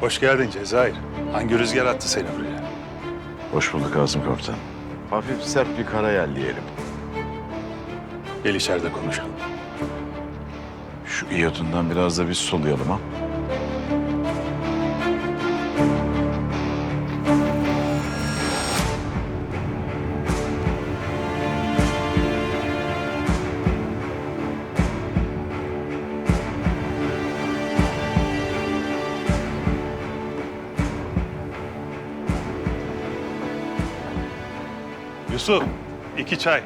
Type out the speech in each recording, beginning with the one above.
Hoş geldin Cezayir. Hangi rüzgar attı seni buraya? Hoş bulduk Kasım Komutan. Hafif sert bir karayel diyelim. Gel içeride konuşalım. Şu iyotundan biraz da biz soluyalım ha. Yusuf, iki çay.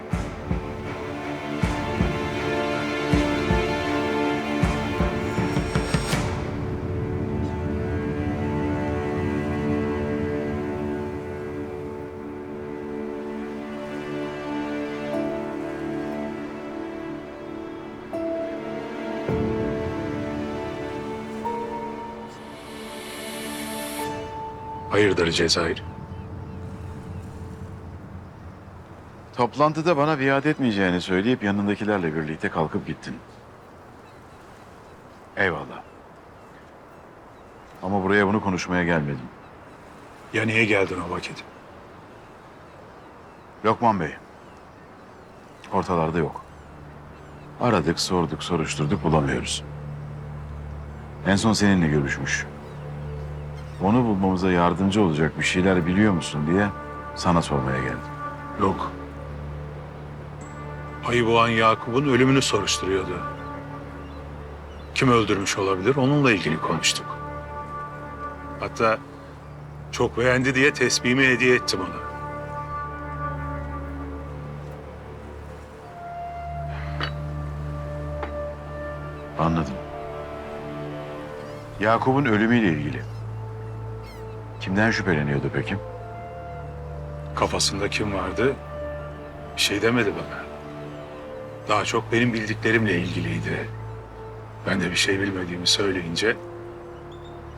Hayırdır Cezayir? Toplantıda bana biat etmeyeceğini söyleyip yanındakilerle birlikte kalkıp gittin. Eyvallah. Ama buraya bunu konuşmaya gelmedim. Ya niye geldin o vakit? Lokman Bey. Ortalarda yok. Aradık, sorduk, soruşturduk, bulamıyoruz. En son seninle görüşmüş. Onu bulmamıza yardımcı olacak bir şeyler biliyor musun diye sana sormaya geldim. Yok. Ayı boğan Yakup'un ölümünü soruşturuyordu. Kim öldürmüş olabilir onunla ilgili konuştuk. Hatta çok beğendi diye tesbihimi hediye ettim ona. Anladım. Yakup'un ölümüyle ilgili. Kimden şüpheleniyordu peki? Kafasında kim vardı? Bir şey demedi bana. Daha çok benim bildiklerimle ilgiliydi. Ben de bir şey bilmediğimi söyleyince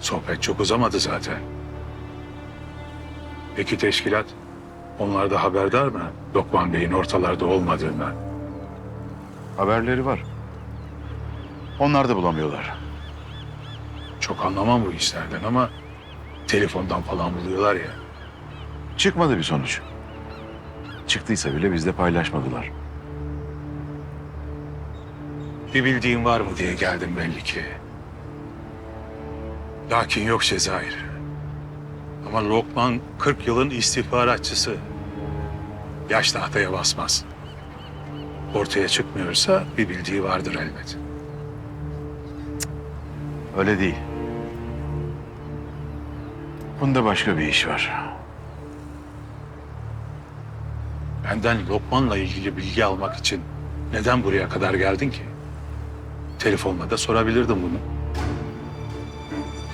sohbet çok uzamadı zaten. Peki teşkilat? Onlar da haberdar mı? Lokman Bey'in ortalarda olmadığını. Haberleri var. Onlar da bulamıyorlar. Çok anlamam bu işlerden ama telefondan falan buluyorlar ya. Çıkmadı bir sonuç. Çıktıysa bile bizle paylaşmadılar. Bir bildiğin var mı diye geldim belli ki. Lakin yok Cezayir. Ama Lokman 40 yılın istihbaratçısı. Yaş tahtaya basmaz. Ortaya çıkmıyorsa bir bildiği vardır elbet. Öyle değil. Bunda başka bir iş var. Benden Lokman'la ilgili bilgi almak için neden buraya kadar geldin ki? Telefonla da sorabilirdim bunu.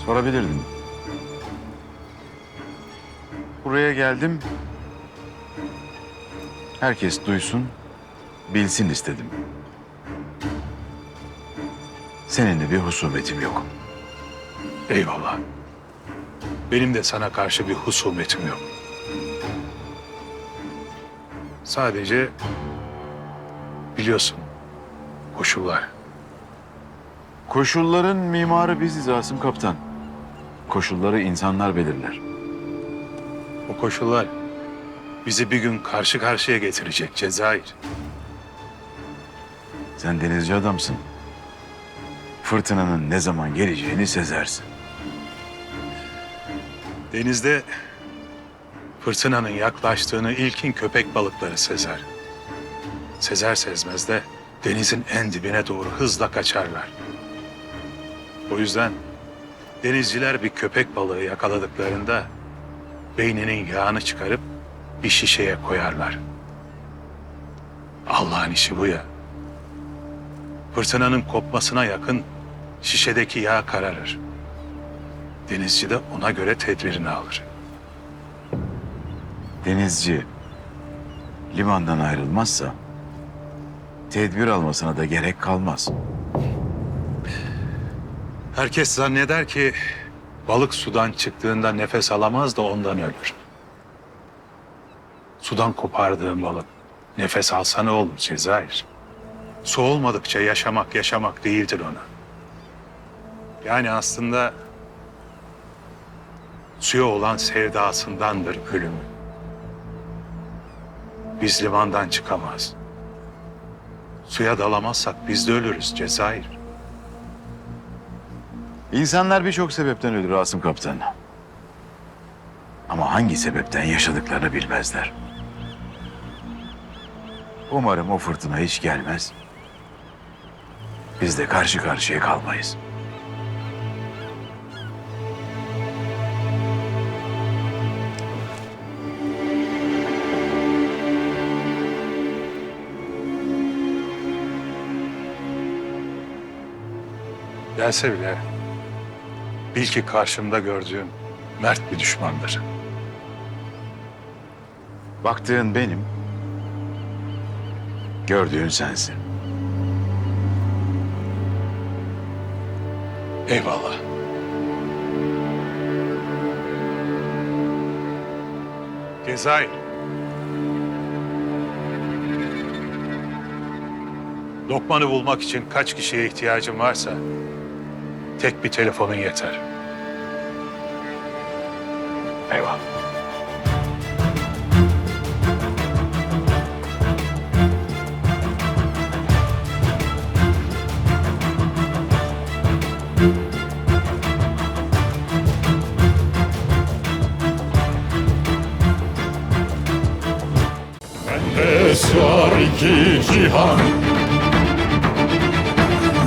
Sorabilirdim. Buraya geldim. Herkes duysun, bilsin istedim. Seninle bir husumetim yok. Eyvallah. Benim de sana karşı bir husumetim yok. Sadece biliyorsun koşullar. Koşulların mimarı biziz Asım Kaptan. Koşulları insanlar belirler. O koşullar bizi bir gün karşı karşıya getirecek Cezayir. Sen denizci adamsın. Fırtınanın ne zaman geleceğini sezersin. Denizde fırtınanın yaklaştığını ilkin köpek balıkları sezer. Sezer sezmez de denizin en dibine doğru hızla kaçarlar. O yüzden denizciler bir köpek balığı yakaladıklarında beyninin yağını çıkarıp bir şişeye koyarlar. Allah'ın işi bu ya. Fırtınanın kopmasına yakın şişedeki yağ kararır. Denizci de ona göre tedbirini alır. Denizci limandan ayrılmazsa tedbir almasına da gerek kalmaz. Herkes zanneder ki balık sudan çıktığında nefes alamaz da ondan ölür. Sudan kopardığın balık nefes alsa ne olur Cezayir? Su olmadıkça yaşamak yaşamak değildir ona. Yani aslında suya olan sevdasındandır ölümü. Biz limandan çıkamaz. Suya dalamazsak biz de ölürüz Cezayir. İnsanlar birçok sebepten ölür Asım Kaptan. Ama hangi sebepten yaşadıklarını bilmezler. Umarım o fırtına hiç gelmez. Biz de karşı karşıya kalmayız. Gelse bile bil ki karşımda gördüğüm mert bir düşmandır. Baktığın benim, gördüğün sensin. Eyvallah. Cezayir. Lokman'ı bulmak için kaç kişiye ihtiyacın varsa tek bir telefonun yeter. Eyvallah. Bende sığar iki cihan